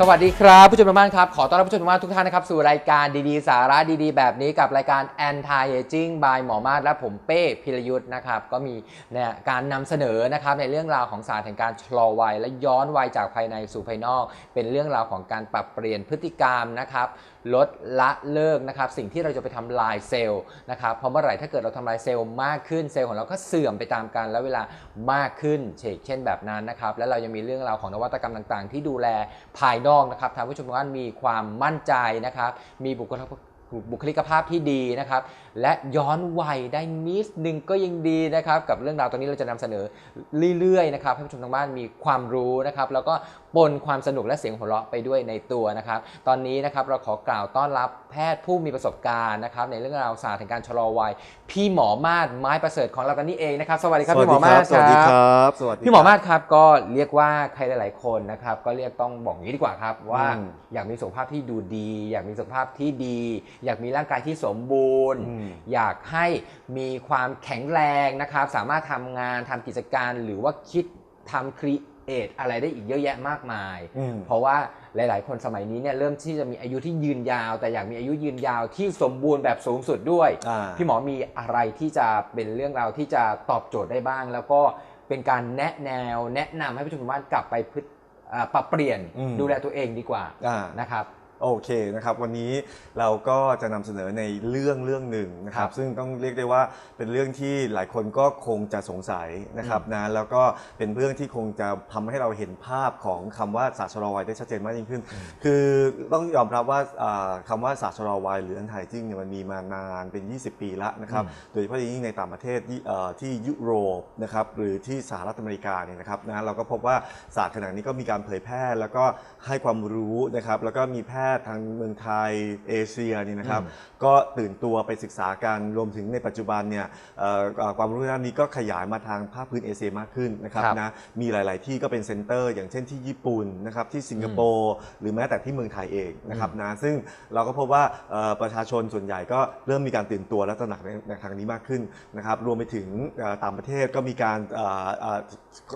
สวัสดีครับผู้ชมทางบ้านครับ ขอต้อนรับผู้ชมทางบ้านทุกท่านนะครับ สู่รายการดีๆ สาระดีๆ แบบนี้กับรายการ Anti Aging by หมอมาศและผมเป้พิรยุทธ์นะครับ ก็มีเนี่ยการนำเสนอนะครับในเรื่องราวของศาสตร์แห่งการชะลอวัย และย้อนวัยจากภายในสู่ภายนอก เป็นเรื่องราวของการปรับเปลี่ยนพฤติกรรมนะครับลดละเลิกนะครับสิ่งที่เราจะไปทำลายเซลล์นะครับเพราะเมื่อไหร่ถ้าเกิดเราทำลายเซลล์มากขึ้นเซลล์ของเราก็เสื่อมไปตามกันแล้วเวลามากขึ้นเช่นเช่นแบบนั้นนะครับ และเรายังมีเรื่องราวของนวัตกรรมต่างๆ ที่ดูแลภายนอกนะครับทำให้ผู้ชมทุกท่านมีความมั่นใจนะครับ มีบุคลิกบุคลิกภาพที่ดีนะครับ และย้อนวัยได้นิดนึงก็ยังดีนะครับ กับเรื่องราวตรงนี้เราจะนำเสนอเรื่อยๆนะครับให้ผู้ชมทางบ้านมีความรู้นะครับ แล้วก็ ปนความสนุกและเสียงหัวเราะไปด้วยในตัวนะครับ ตอนนี้นะครับเราขอกล่าวต้อนรับแพทย์ผู้มีประสบการณ์นะครับในเรื่องราวศาสตร์แห่งการชะลอวัย พี่หมอมาศไม้ประเสริฐของเรากันนี่เองนะครับ สวัสดีครับพี่หมอมาศสวัสดีครับสวัสดีพี่หมอมาศครับก็เรียกว่าใครหลาย ๆ คนนะครับก็เรียกต้องบอกอย่างนี้ดีกว่าครับว่าอืมอยากมีสุขภาพที่ดูดี อยากมีสุขภาพที่ดี อยากมีร่างกายที่สมบูรณ์อืมอยากให้มีความแข็งแรงนะครับสามารถทำงานทำกิจการหรือว่าคิดทำครีเอทอะไรได้อีกเยอะแยะมากมายอืมเพราะว่าหลาย ๆ คนสมัยนี้เนี่ยเริ่มที่จะมีอายุที่ยืนยาว แต่อยากมีอายุยืนยาวที่สมบูรณ์แบบสูงสุดด้วยอ่าพี่หมอมีอะไรที่จะเป็นเรื่องราวที่จะตอบโจทย์ได้บ้าง แล้วก็เป็นการแนะแนวแนะนำให้ผู้ชมทางบ้านกลับไปพฤติอ่าปรับเปลี่ยนอืมดูแลตัวเองดีกว่าอ่านะครับ โอเคนะครับวันนี้เราก็จะนำเสนอในเรื่องเรื่องหนึ่งนะครัครับบซึ่งต้องเรียกได้ว่าเป็นเรื่องที่หลายคนก็คงจะสงสัยนะครับนะแล้วก็เป็นเรื่องที่คงจะทำให้เราเห็นภาพของคำว่าศาสตร์ชะลอวัยได้ชัดเจนมากยิ่งขึ้น คือต้องยอมรับว่าอ่าคำว่าศาสตร์ชะลอวัยหรืออันไทจิ้งเนี่ยมันมีมานานเป็น 20 ปีแล้วนะครับอืมโดยเฉพาะอย่างยิ่งในต่างประเทศที่เอ่อที่ยุโรปนะครับหรือที่สหรัฐอเมริกาเนี่ยนะครับนะเราก็พบว่าศาสตร์ขนาดนี้ก็มีการเผยแพร่ แล้วก็ให้ความรู้นะครับแล้วก็มีแพทย์ทางเมืองไทยเอเชียเนี่ยนะครับอืมก็ตื่นตัวไปศึกษากันรวมถึงในปัจจุบันเนี่ยเอ่อเอ่อความรู้ด้านนี้ก็ขยายมาทางภาคพื้นเอเชียมากขึ้นนะครับครับนะมีหลาย ๆ ที่ก็เป็นเซ็นเตอร์ อย่างเช่นที่ญี่ปุ่นนะครับที่สิงคโปร์หรือแม้แต่ที่เมืองไทยเองนะครับนะซึ่งเราก็พบว่าเอ่อประชาชนส่วนใหญ่ก็เริ่มมีการตื่นตัวและตระหนักในในทางนี้มากขึ้นนะครับรวมไปถึงเอ่อต่างประเทศก็มีการเอ่อเอ่อ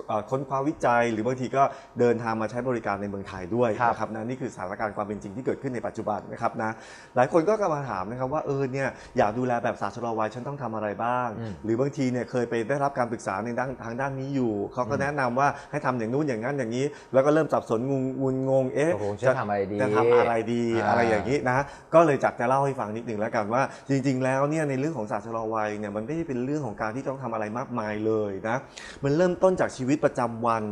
เอ่อค้นคว้าวิจัย หรือบางทีก็เดินทางมาใช้บริการในเมืองไทยด้วยครับ นะครับนะนี่คือสถานการณ์ความเป็นจริงที่เกิดขึ้นในปัจจุบันนะครับนะหลายคนก็กลับมาถามนะครับว่าเออเนี่ยอยากดูแลแบบศาสตร์ชะลอวัยฉันต้องทำอะไรบ้างอืมหรือบางทีเนี่ยเคยไปได้รับการปรึกษาในด้านทางด้านนี้อยู่เขาก็แนะนำว่าให้ทำอย่างนู้นอย่างนั้นอย่างนี้ แล้วก็เริ่มสับสนงุนงุนงงเอ๊ะโอ้โหจะทำอะไรดีจะทำอะไรดีอ่าอะไรอย่างนี้นะก็เลยจักจะเล่าให้ฟังนิดหนึ่งแล้วกันว่า จริง ๆ แล้วเนี่ยในเรื่องของศาสตร์ชะลอวัยเนี่ยมันไม่ได้เป็นเรื่องของการที่ต้องทำอะไรมากมายเลยนะมันเริ่มต้นจากชีวิตประจำวัน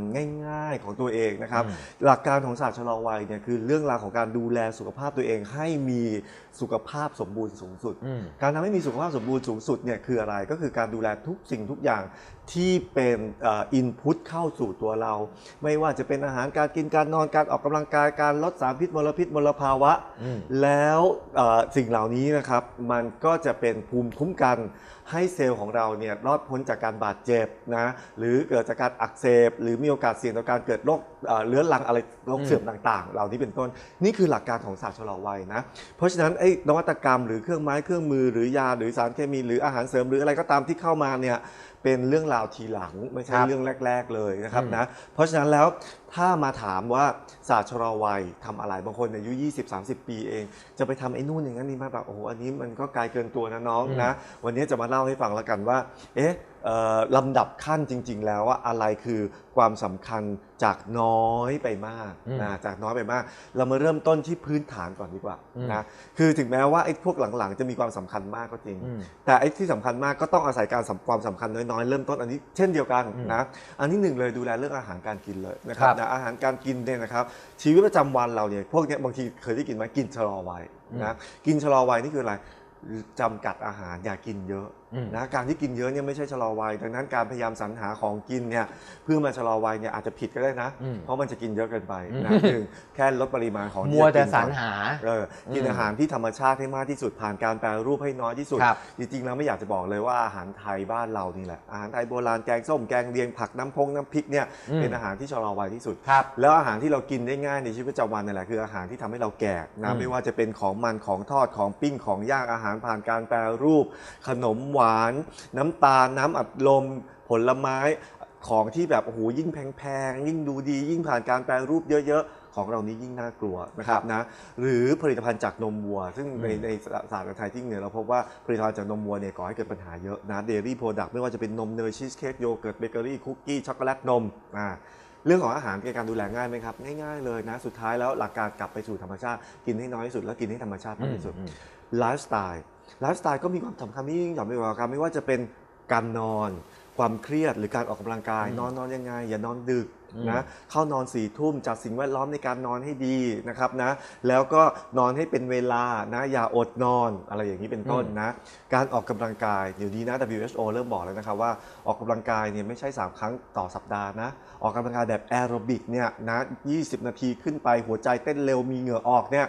ง่าย ๆของตัวเองนะครับอืมหลักการของศาสตร์ชะลอวัยเนี่ยคือเรื่องราวของการดูแลสุขภาพตัวเองให้มีสุขภาพสมบูรณ์สูงสุดอืมการทำให้มีสุขภาพสมบูรณ์สูงสุดเนี่ยคืออะไรก็คือการดูแลทุกสิ่งทุกอย่าง ที่เป็นอินพุตเข้าสู่ตัวเรา ไม่ว่าจะเป็นอาหารการกินการนอนการออกกำลังกายการลดสารพิษมลพิษมลภาวะอืมแล้วเอ่อสิ่งเหล่านี้นะครับ มันก็จะเป็นภูมิคุ้มกันให้เซลล์ของเราเนี่ยรอดพ้นจากการบาดเจ็บนะหรือเกิดจากการอักเสบ หรือมีโอกาสเสี่ยงต่อการเกิดโรคเอ่อเรื้อรังอะไรโรคเสื่อมต่าง ๆ เหล่านี้เป็นต้น นี่คือหลักการของศาสตร์ชะลอวัยนะเพราะฉะนั้นไอ้นวัตกรรมหรือเครื่องไม้เครื่องมือหรือยาหรือสารเคมีหรืออาหารเสริมหรืออะไรก็ตามที่เข้ามาเนี่ย เป็นเรื่องราวทีหลังไม่ใช่ครับเรื่องแรก ๆเลยนะครับอืมนะเพราะฉะนั้นแล้วถ้ามาถามว่าศาสตร์ชะลอวัยทำอะไรบางคนอายุ 20-30 ปีเอง จะไปทำไอ้นู่นอย่างนั้นนี่มาแบบโอ้โหอันนี้มันก็ไกลเกินตัวนะน้องอืมนะวันนี้จะมาเล่าให้ฟังแล้วกันว่า เอ๊ะเอ่อลำดับขั้นจริง ๆ แล้วว่าอะไรคือความสำคัญจากน้อยไปมากอืมนะจากน้อยไปมาก เรามาเริ่มต้นที่พื้นฐานก่อนดีกว่าอืมนะคือถึงแม้ว่าไอ้พวกหลังๆ จะมีความสำคัญมากก็จริงอืมแต่ไอ้ที่สำคัญมากก็ต้องอาศัยการสำความสำคัญน้อยๆเริ่มต้นอันนี้เช่นเดียวกันอืมนะอันที่หนึ่งเลยดูแลเรื่องอาหารการกินเลยนะครัครับนะอาหารการกินเนี่ยนะครับชีวิตประจำวันเราเนี่ยพวกเนี้ยบางทีเคยได้กินไหมกินชะลอวัยนะกินชะลอวัยนี่คืออะไรจำกัดอาหารอย่ากินเยอะนะการที่กินเยอะเนี่ยไม่ใช่ชะลอวัยดังนั้นการพยายามสรรหาของกินเนี่ยเพื่อมาชะลอวัยเนี่ยอาจจะผิดก็ได้นะอืมเพราะมันจะกินเยอะเกินไปนะอืมหนึ่งแค่ลดปริมาณของที่มัวจะแต่กินสรรหาเออกินอืมอาหารที่ธรรมชาติให้มากที่สุดผ่านการแปรรูปให้น้อยที่สุดครับจริงๆแล้วไม่อยากจะบอกเลยว่าอาหารไทยบ้านเรานี่แหละอาหารไทยโบราณแกงส้มแกงเลียงผักน้ำพงน้ำพริกเนี่ยอืมเป็นอาหารที่ชะลอวัยที่สุดครับแล้วอาหารที่เรากินได้ง่ายในชีวิตประจำวันนี่แหละคืออาหารที่ทำให้เราแก่อืนะมไม่ว่าจะเป็นของมันของทอดของปิ้งของย่างอาหารผ่านการแปรรูปขนมหวาน น้ำตาล น้ำอัดลม ผลไม้ของที่แบบโอ้โหยิ่งแพงๆ ยิ่งดูดียิ่งผ่านการแปรรูปเยอะ ๆ ของเรานี้ยิ่งน่ากลัวนะครับนะหรือผลิตภัณฑ์จากนมวัว ซึ่งในอืมในศาสตร์ไทยที่เนี่ยเราพบว่าผลิตภัณฑ์จากนมวัวเนี่ยก่อให้เกิดปัญหาเยอะนะเดลี่โปรดักต์ไม่ว่าจะเป็นนมเนยชีสเค้กโยเกิร์ตเบเกอรี่คุกกี้ช็อกโกแลตนมอ่าเรื่องของอาหารในการดูแลง่ายไหมครับ ง่ายๆเลยนะ สุดท้ายแล้วหลักการกลับไปสู่ธรรมชาติ กินให้น้อยที่สุดแล้วกินให้ธรรมชาติมากที่สุดอืมไลฟ์สไตล์ ไลฟ์สไตล์ก็มีความสำคัญไม่ยิ่งหย่อมไปกว่ากันไม่ว่าจะเป็นการนอน ความเครียดหรือการออกกำลังกายอืมนอนนอนยังไง อย่านอนดึกอืมนะเข้านอนสี่ทุ่มจัดสิ่งแวดล้อมในการนอนให้ดีนะครับนะแล้วก็นอนให้เป็นเวลานะอย่าอดนอนอะไรอย่างนี้เป็นต้นนะการออกกำลังกายเดี๋ยวนี้นะ WHO เริ่มบอกแล้วนะครับว่าออกกำลังกายเนี่ยไม่ใช่ 3 ครั้งต่อสัปดาห์นะออกกำลังกายแบบแอโรบิกเนี่ยนะ20 นาทีขึ้นไปหัวใจเต้นเร็วมีเหงื่อออกเนี่ย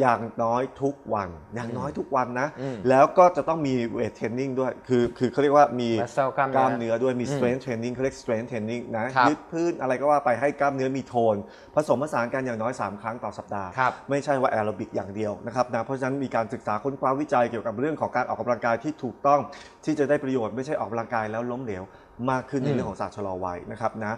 อย่างน้อยทุกวัน อย่างน้อยทุกวันนะอืมแล้วก็จะต้องมีเวทเทรนนิ่งด้วย คือคือเขาเรียกว่ามี muscle กล้ามกล้ามเนื้เนื้ออด้วยมีอืม strength training เขาเรียก strength training นะครับยืดพื้นอะไรก็ว่าไปให้กล้ามเนื้อมีโทน ผสมผสานกันอย่างน้อย 3 ครั้งต่อสัปดาห์ครับไม่ใช่ว่าแอโรบิกอย่างเดียวนะครับนะเพราะฉะนั้นมีการศึกษาค้นคว้าวิจัยเกี่ยวกับเรื่องของการออกกำลังกายที่ถูกต้องที่จะได้ประโยชน์ไม่ใช่ออกกำลังกายแล้วล้มเหลวมากขึ้นในอืมเรื่องของศาสตร์ชะลอวัยนะครับนะ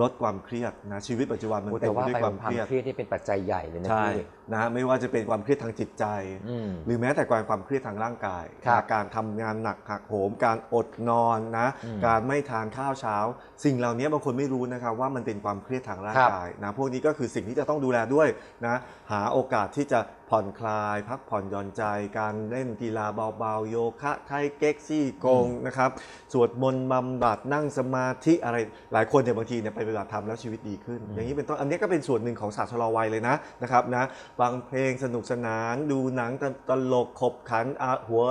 ลดความเครียดนะชีวิตปัจจุบันมันโอ้เต็แต่มไปว่าด้วยไปความคเความรียดเครียดที่เป็นปัจจัยใหญ่เลยนะใช่พี่นะไม่ว่าจะเป็นความเครียดทางจิตใจ อืม หรือแม้แต่ความความเครียดทางร่างกายครับนะการทำงานหนักหักโหม การอดนอนนะ อืมการไม่ทานข้าวเช้า สิ่งเหล่านี้บางคนไม่รู้นะครับว่ามันเป็นความเครียดทางร่างครับกายนะพวกนี้ก็คือสิ่งที่จะต้องดูแลด้วยนะหาโอกาสที่จะผ่อนคลาย พักผ่อนหย่อนใจ การเล่นกีฬาเบาๆ โยคะไทเก๊กซี่กงนะครับสวดมนต์บำบัดนั่งสมาธิอะไรหลายคนเนี่ยบางทีเนี่ยไปปฏิบัติธรรมแล้วชีวิตดีขึ้นอย่างนี้เป็นต้นอันนี้ก็เป็นส่วนหนึ่งของศาสตร์ชะลอวัยเลยนะนะครับนะฟังเพลงสนุกสนาน ดูหนังตลกขบขันหัว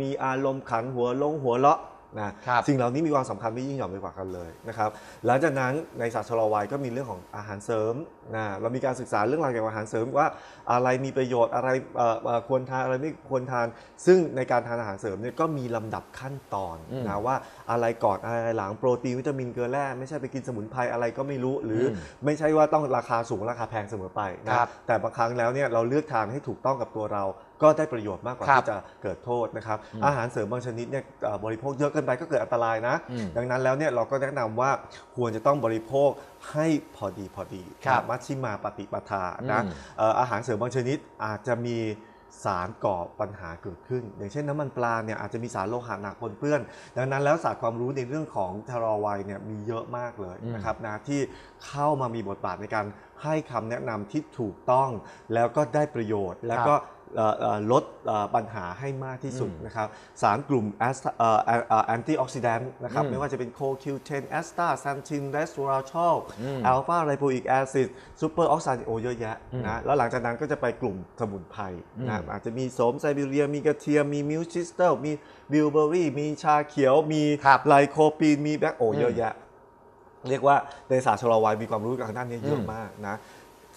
มีอารมณ์ขันหัวลงหัวเลาะ นะครับสิ่งเหล่านี้มีความสำคัญไม่ยิ่งหย่อนไปกว่ากันเลยนะครับหลังจากนั้นในศาสตร์ชะลอวัยก็มีเรื่องของอาหารเสริมนะเรามีการศึกษาเรื่องราวเกี่ยวกับอาหารเสริมว่าอะไรมีประโยชน์อะไรเอ่อเอ่อควรทานอะไรไม่ควรทาน ซึ่งในการทานอาหารเสริมเนี่ยก็มีลำดับขั้นตอนอืมนะว่าอะไรก่อนอะไรหลังโปรตีนวิตามินเกลือแร่ไม่ใช่ไปกินสมุนไพรอะไรก็ไม่รู้ หรืออมไม่ใช่ว่าต้องราคาสูงราคาแพงเสมอไปนะครับแต่บางครั้งแล้วเนี่ยเราเลือกทานให้ถูกต้องกับตัวเรา ก็ได้ประโยชน์มากกว่าครับที่จะเกิดโทษนะครับอืมอาหารเสริมบางชนิดเนี่ยเอ่อบริโภคเยอะเกินไปก็เกิดอันตรายนะ อืมดังนั้นแล้วเนี่ยเราก็แนะนำว่าควรจะต้องบริโภคให้พอดีพอดีครับมัชชิมาปฏิปทานะอืม เอ่ออาหารเสริมบางชนิดอาจจะมีสารก่อปัญหาเกิดขึ้น อย่างเช่นน้ำมันปลาเนี่ยอาจจะมีสารโลหะหนักปนเปื้อน ดังนั้นแล้วศาสตร์ความรู้ในเรื่องของชะลอวัยเนี่ยมีเยอะมากเลยอืม นะครับนะที่เข้ามามีบทบาทในการให้คำแนะนำที่ถูกต้อง แล้วก็ได้ประโยชน์ แล้วก็เอ่อเอ่อ ลดเอ่อปัญหาให้มากที่สุดอืมนะครับ สารกลุ่มแอสแอนตี้ออกซิแดนต์นะครับอืมไม่ว่าจะเป็นโคคิวเทนแอสตาซันชินเรสโวราชอลอืมอัลฟาไ i โ o อิกแอซิดซูเปอร์ออกไซด์โอเยอะแยะอืมนะแล้วหลังจากนั้นก็จะไปกลุ่มสมุนไพรอืมนะอาจจะมีโสมไซบีเรียมีกระเทียม มีมิวชิสเตลมีบิลเบอรี่มีชาเขียว มีครับไลโคปีน มีแบล็กโออืมเยอะแยะเรียกว่าในศาสตร์ชะลอวัยมีความรู้ทางด้านนี้เยอะอืมมากนะ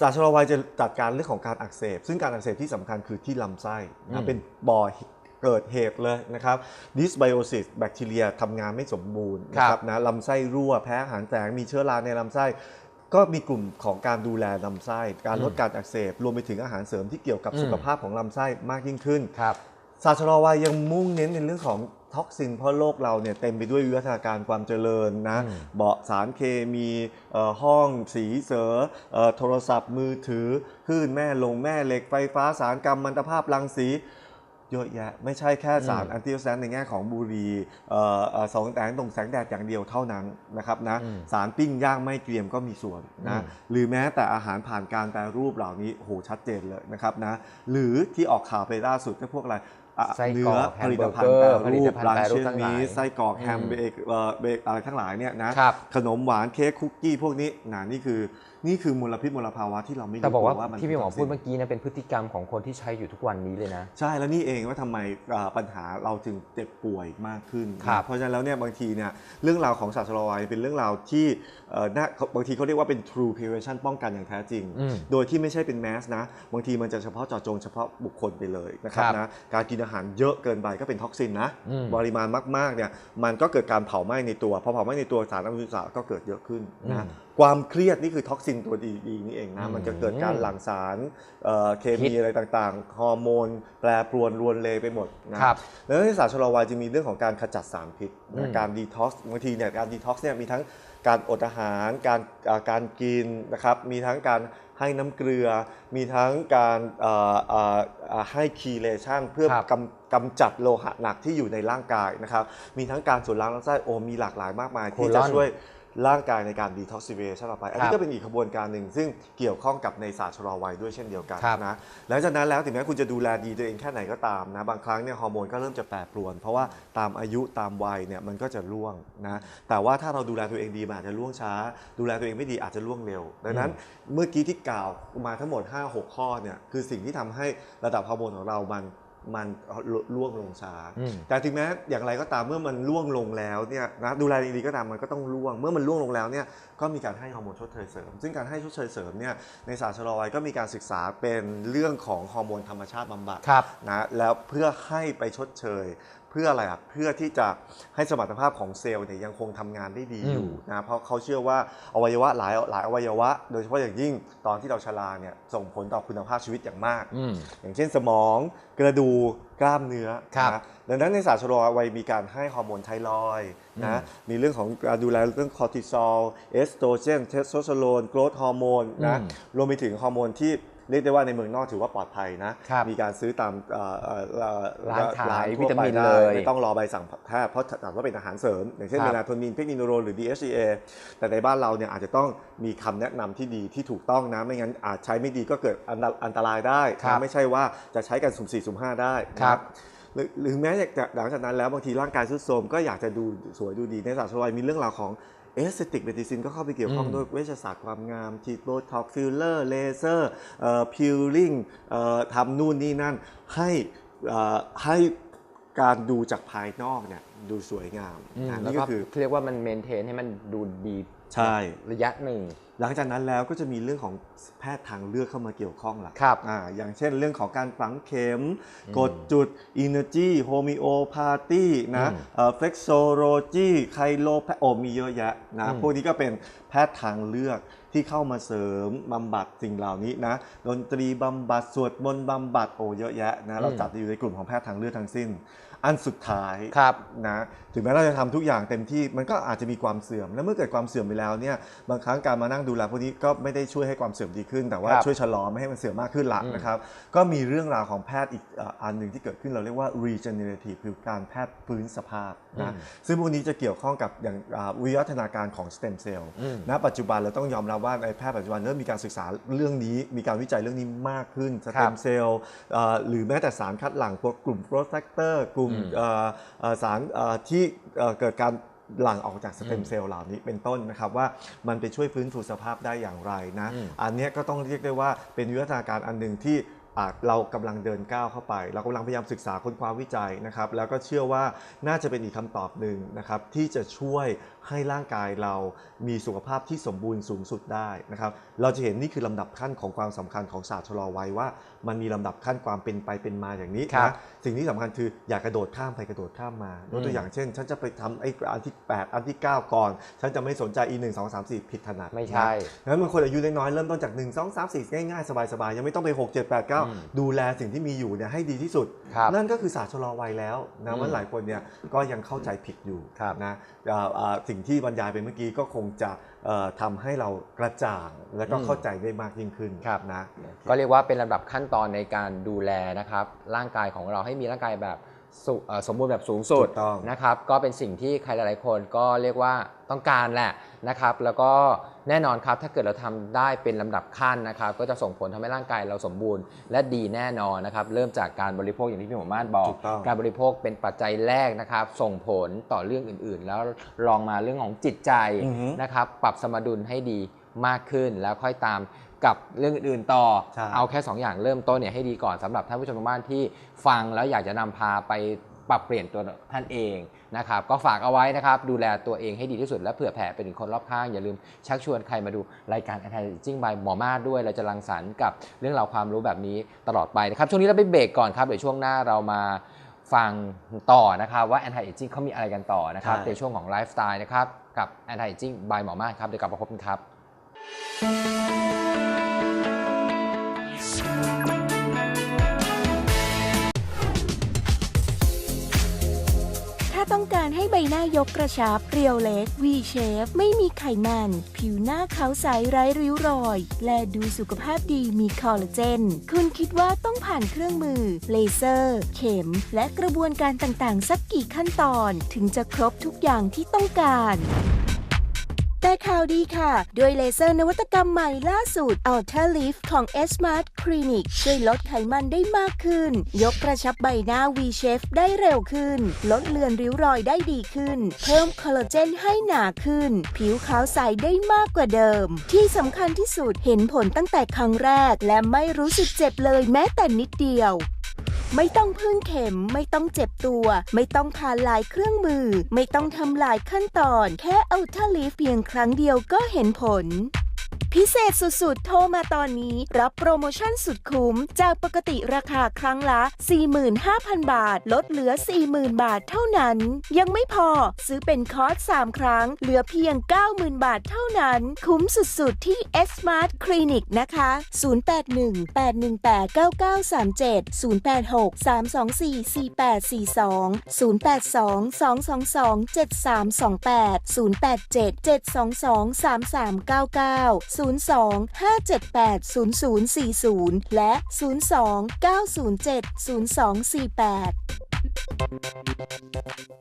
ศาสตร์ชะลอวัยจะจัดการเรื่องของการอักเสบ ซึ่งการอักเสบที่สำคัญคือที่ลำไส้อืนะมเป็นบ่อเกิดเหตุเลยนะครับ dysbiosis แบคทีเรียทำงานไม่สมบูรณ์นะคครัรับบนะลำไส้รั่วแพ้อาหารแฝงมีเชื้อราในลำไส้ ก็มีกลุ่มของการดูแลลำไส้ การลดอืมการอักเสบ รวมไปถึงอาหารเสริมที่เกี่ยวกับอืมสุขภาพของลำไส้มากยิ่งขึ้นครับศาสตร์ชะลอวัยยังมุ่งเน้นในเรื่องของ ท็อกซินเพราะโลกเราเนี่ยเต็มไปด้วยวิวัฒนาการความเจริญนะอืมเบาะสารเคมีเอ่อห้องสีเสือเอ่อโทรศัพท์มือถือคลื่นแม่ลงแม่เหล็กไฟฟ้าสารกัมมันตภาพรังสีเยอะแยะไม่ใช่แค่สารอืมแอนตี้ออกซิแดนต์ในแง่ของบุหรี่เอ่อเอ่อสองแสงตรงแสงแดดอย่างเดียวเท่านั้นนะครับนะอืมสารปิ้งย่างไม่เกรียมก็มีส่วนอืนะมหรือแม้แต่อาหารผ่านการแปรรูปเหล่านี้โหชัดเจนเลยนะครับนะหรือที่ออกข่าวไปล่าสุดก็พวกอะไรอะไส้กรอก เนื้อผลิตภัณฑ์แฮมเบแปอรร์เกอร์ผลิรูตปภัณฑ์ร้านแปรรูปเช่นทั้งหลายนี้ไส้กรอกแฮมอืมเบเกเอ่อเบเกอะไรทั้งหลายเนี่ยนะครับขนมหวานเค้กคุกกี้พวกนี้นะนี่คือนี่คือมลพิษมลภาวะที่เราไม่รู้แต่บอกว่าตัวมันที่พี่หมอเป็นพูดท็เมื่กซินอกี้นะเป็นพฤติกรรมของคนที่ใช้อยู่ทุกวันนี้เลยนะ ใช่แล้วนี่เองว่าทำไมอ่าปัญหาเราจึงเจ็บป่วยมากขึ้นครับนะเพราะฉะนั้นแล้วเนี่ยบางทีเนี่ยเรื่องราวของศาสตร์ชะลอวัยเป็นเรื่องราวที่เอ่อน่าบางทีเขาเรียกว่าเป็น true prevention ป้องกันอย่างแท้จริงอืมโดยที่ไม่ใช่เป็นแมสนะบางทีมันจะเฉพาะเจาะจงเฉพาะบุคคลไปเลยนะครับครับนะการกินอาหารเยอะเกินไปก็เป็นท็อกซินนะอืมปริมาณมากๆเนี่ยมันก็เกิดการเผาไหม้ในตัวพอเผาไหม้ในตัวสารอนุมูลอิสระก็เกิดเยอะขึ้นอืนะมความเครียดนี่คือท็อกซินตัวดีๆนี่เองนะอืมมันจะเกิดการหลั่งสารเอ่อเคพิมีษอะไรต่างๆฮอร์โมนแปรปรวนรวนเลไปหมดนะครับแล้วในศาสตร์ชะลอวัยจะมีเรื่องของการขจัดสารพิษอืนะมการดีท็อกซ์บางทีเนี่ยการดีท็อกซ์เนี่ยมีทั้ง การอดอาหาร การอ่าการกินนะครับ มีทั้งการให้น้ำเกลือ มีทั้งการเอ่อเอ่อเอ่อให้คีเลชันเพื่อครับกำกำจัดโลหะหนักที่อยู่ในร่างกายนะครับ มีทั้งการสูบล้างลำไส้โอ้มีหลากหลายมากมายที่จะโคลอนช่วย ร่างกายในการดีท็อกซิเวชันเราไป อันนี้ครับก็เป็นอีกขบวนการหนึ่ง ซึ่งเกี่ยวข้องกับในศาสตร์ชะลอวัยด้วยเช่นเดียวกันครับนะ หลังจากนั้นแล้วถึงแม้คุณจะดูแลดีตัวเองแค่ไหนก็ตามนะ บางครั้งเนี่ยฮอร์โมนก็เริ่มจะแปรปรวน เพราะว่าตามอายุตามวัยเนี่ยมันก็จะร่วงนะ แต่ว่าถ้าเราดูแลตัวเองดีมันอาจจะร่วงช้า ดูแลตัวเองไม่ดีอาจจะร่วงเร็ว ดังนั้นเมื่อกี้ที่กล่าวมาทั้งหมด 5-6 ข้อเนี่ยคือสิ่งที่ทำให้ระดับฮอร์โมนของเรามัน มันร่วงลงช้าอืมแต่ถึงแม้อย่างไรก็ตามเมื่อมันล่วงลงแล้วเนี่ยนะดูแลดีๆก็ตามมันก็ต้องล่วง เมื่อมันล่วงลงแล้วเนี่ยก็มีการให้ฮอร์โมนชดเชยเสริม ซึ่งการให้ชดเชยเสริมเนี่ยในศาสตร์ชะลอวัยก็มีการศึกษาเป็นเรื่องของฮอร์โมนธรรมชาติบำบัดครับนะแล้วเพื่อให้ไปชดเชย เพื่ออะไรอะเพื่อที่จะให้สมรรถภาพของเซลล์เนี่ยยังคงทำงานได้ดีอยู่นะเพราะเขาเชื่อว่าอวัยวะหลายหลายอวัยวะ โดยเฉพาะอย่างยิ่งตอนที่เราชราเนี่ยส่งผลต่อคุณภาพชีวิตอย่างมากอืมอย่างเช่นสมองกระดูกกล้ามเนื้อครับนะดังนั้นในศาสตร์ชะลอวัยมีการให้ฮอร์โมนไทรอยด์อืนะมมีเรื่องของการดูแลเรื่องคอร์ติซอลเอสโตรเจนเทสโทสเตอโรนโกรทฮอร์โมนนะอืมรวมไปถึงฮอร์โมนที่ เรียกได้ว่าในเมืองนอกถือว่าปลอดภัยนะครับมีการซื้อตามเอ่อเอ่อเอ่อร้านขายทั่วิตามินไปได้เลยไม่ต้องรอใบสั่งแพทย์เพราะถามว่าเป็นอาหารเสริม อย่างเช่นครับเมลาโทนินเพกนิโนโรนหรือ DHEA แต่ในบ้านเราเนี่ยอาจจะต้องมีคำแนะนำที่ดีที่ถูกต้องนะ ไม่งั้นอาจใช้ไม่ดีก็เกิดอันตอันตรายได้ครับนะไม่ใช่ว่าจะใช้กันสุ่มสี่สุ่มห้าได้นะครับหรือหรือแม้จากหลังจากนั้นแล้วบางทีร่างกายทรุดโทรมก็อยากจะดูสวยดูดีในศาสตร์ชะลอวัยมีเรื่องราวของ เอสเตติกเมดิซินก็เข้าไปเกี่ยวข้องอืมด้วยเวชศาสตร์ความงามฉีดโบท็อกฟิลเลอร์เลเซอร์พิลลิ่งทำนู่นนี่นั่นให้เอ่อให้การดูจากภายนอกเนี่ยดูสวยงามอืมนะแล้วนี่ก็ก็คือเรียกว่ามันเมนเทนให้มันดูดีใช่ระยะหนึ่ง หลังจากนั้นแล้วก็จะมีเรื่องของแพทย์ทางเลือกเข้ามาเกี่ยวข้องล่ะครับอ่าอย่างเช่นเรื่องของการฝังเข็ม กดจุด Energy Homeopathy นะอืมเฟกโซโลจีไคโลแพโอมีเยอะแยะนะอืมพวกนี้ก็เป็นแพทย์ทางเลือกที่เข้ามาเสริมบำบัดสิ่งเหล่านี้นะดนตรีบำบัดสวดมนต์บำบัดโอ้เยอะแยะนะเราอืมจัดอยู่ในกลุ่มของแพทย์ทางเลือกทั้งสิ้น อันสุดท้ายครับนะถึงแม้เราจะทำทุกอย่างเต็มที่มันก็อาจจะมีความเสื่อม และเมื่อเกิดความเสื่อมไปแล้วเนี่ยบางครั้งการมานั่งดูแลพวกนี้ก็ไม่ได้ช่วยให้ความเสื่อมดีขึ้น แต่ว่าครับช่วยชะลอไม่ให้มันเสื่อมมากขึ้นละอืมนะครับ ก็มีเรื่องราวของแพทย์อีกเอ่ออันหนึ่งที่เกิดขึ้นเราเรียกว่า regenerative คือการแพทย์ฟื้นสภาพนะซึ่งพวกนี้จะเกี่ยวข้องกับอย่างอ่าวิวัฒนาการของสเต็มเซลล์อืมณปัจจุบันเราต้องยอมรับว่าในแพทย์ปัจจุบันเริ่มมีการศึกษาเรื่องนี้ มีการวิจัยเรื่องนี้มากขึ้นสครัเต็บมเซลล์เอ่อหรือแม้แต่สารคัดหลั่งพวกกลุ่มโปรแฟกเตอร์กลุ่มอืมเอ่อเอ่อสารเอ่อที่เอ่อเกิดการหลั่งออกจากสเต็มเซลล์เหล่านี้เป็นต้นนะครับว่ามันไปช่วยฟื้นฟูสภาพได้อย่างไรนะอืมอันเนี้ยก็ต้องเรียกได้ว่าเป็นวิวัฒนาการอันหนึ่งที่อะเรากำลังเดินก้าวเข้าไป เรากำลังพยายามศึกษาค้นคว้าวิจัยนะครับ แล้วก็เชื่อว่าน่าจะเป็นอีกคำตอบหนึ่งนะครับที่จะช่วยให้ร่างกายเรามีสุขภาพที่สมบูรณ์สูงสุดได้นะครับ เราจะเห็นนี่คือลำดับขั้นของความสำคัญของศาสตร์ชะลอวัยว่า มันมีลำดับขั้นความเป็นไปเป็นมาอย่างนี้ครับนะสิ่งที่สำคัญคืออย่ากระโดดข้ามไปกระโดดข้ามมายกตัวอย่างเช่น ฉันจะไปทำไอ้อันที่ 8 อันที่ 9 ก่อน ฉันจะไม่สนใจอีหนึ่งสองสามสี่ผิดถนัดไม่ใช่นะงั้นบางคนอายุน้อยๆเริ่มต้นจาก 1 2 3 4 ง่ายๆ สบายๆ ยังไม่ต้องไป 6 7 8อืม9ดูแลสิ่งที่มีอยู่เนี่ยให้ดีที่สุดครับนั่นก็คือศาสตร์ชะลอวัยแล้วอืนะมว่าหลายคนเนี่ยก็ยังเข้าใจผิดอยู่ครับนะอ่าอ่าสิ่งที่บรรยายไปเมื่อกี้ก็คงจะเอ่อทำให้เรากระจ่างและก็อืมเข้าใจได้มากยิ่งขึ้นครับนะก็เรียกว่าเป็นลำดับขั้นตอนในการดูแลนะครับ ร่างกายของเราให้มีร่างกายแบบสุเอ่อสมบูรณ์แบบสูงสุดถูกต้องนะครับ ก็เป็นสิ่งที่ใครหลายๆคนก็เรียกว่าต้องการแหละนะครับ แล้วก็ แน่นอนครับ ถ้าเกิดเราทำได้เป็นลำดับขั้นนะครับ ก็จะส่งผลทำให้ร่างกายเราสมบูรณ์ และดีแน่นอนนะครับ เริ่มจากการบริโภคอย่างที่พี่หมอมาศบอกถูกต้องการบริโภคเป็นปัจจัยแรกนะครับ ส่งผลต่อเรื่องอื่นๆ แล้วลองมาเรื่องของจิตใจอือฮึนะครับ ปรับสมดุลให้ดีมากขึ้นแล้วค่อยตามกับเรื่องอื่นๆต่อใช่เอาแค่ 2 อย่างเริ่มต้นเนี่ยให้ดีก่อนสำหรับท่านผู้ชมทางบ้านที่ฟังแล้วอยากจะนำพาไป ปรับเปลี่ยนตัวท่านเองนะครับก็ฝากเอาไว้นะครับดูแลตัวเองให้ดีที่สุด และเผื่อแผ่ไปถึงคนรอบข้าง อย่าลืมชักชวนใครมาดูรายการ Anti Aging by หมอมาศด้วย เราจะรังสรรค์กับเรื่องราวความรู้แบบนี้ตลอดไปนะครับช่วงนี้เราไปเบรกก่อนครับเดี๋ยวช่วงหน้าเรามาฟังต่อนะครับว่า Anti Aging เขามีอะไรกันต่อนะครับใช่ในช่วงของไลฟ์สไตล์นะครับ กับ Anti Aging by หมอมาศครับ เดี๋ยวกลับมาพบกันครับ ต้องการให้ใบหน้ายกกระชับ เรียวเล็ก V shape ไม่มีไขมัน ผิวหน้าขาวใสไร้ริ้วรอย และดูสุขภาพดีมีคอลลาเจน คุณคิดว่าต้องผ่านเครื่องมือ เลเซอร์ เข็ม และกระบวนการต่างๆ สักกี่ขั้นตอน ถึงจะครบทุกอย่างที่ต้องการ แต่ข่าวดีค่ะ ด้วยเลเซอร์นวัตกรรมใหม่ล่าสุด Ultra Lift ของ S Smart Clinic ช่วยลดไขมันได้มากขึ้น ยกกระชับใบหน้า V shape ได้เร็วขึ้น ลดเลือนริ้วรอยได้ดีขึ้น เพิ่มคอลลาเจนให้หนาขึ้น ผิวขาวใสได้มากกว่าเดิม ที่สำคัญที่สุดเห็นผลตั้งแต่ครั้งแรก และไม่รู้สึกเจ็บเลยแม้แต่นิดเดียว ไม่ต้องพึ่งเข็ม ไม่ต้องเจ็บตัว ไม่ต้องผ่านลายเครื่องมือ ไม่ต้องทำลายขั้นตอน แค่เอาท่าลีฟเพียงครั้งเดียวก็เห็นผล พิเศษสุดๆ โทรมาตอนนี้ รับโปรโมชั่นสุดคุ้ม จากปกติราคาครั้งละ 45,000 บาท ลดเหลือ 40,000 บาทเท่านั้น ยังไม่พอซื้อเป็นคอร์ส 3 ครั้ง เหลือเพียง 90,000 บาทเท่านั้น คุ้มสุดๆ ที่ S Smart Clinic นะคะ 081-818-9937 086 324 4842 087 722 3399 02 578 0040 และ 02 907 0248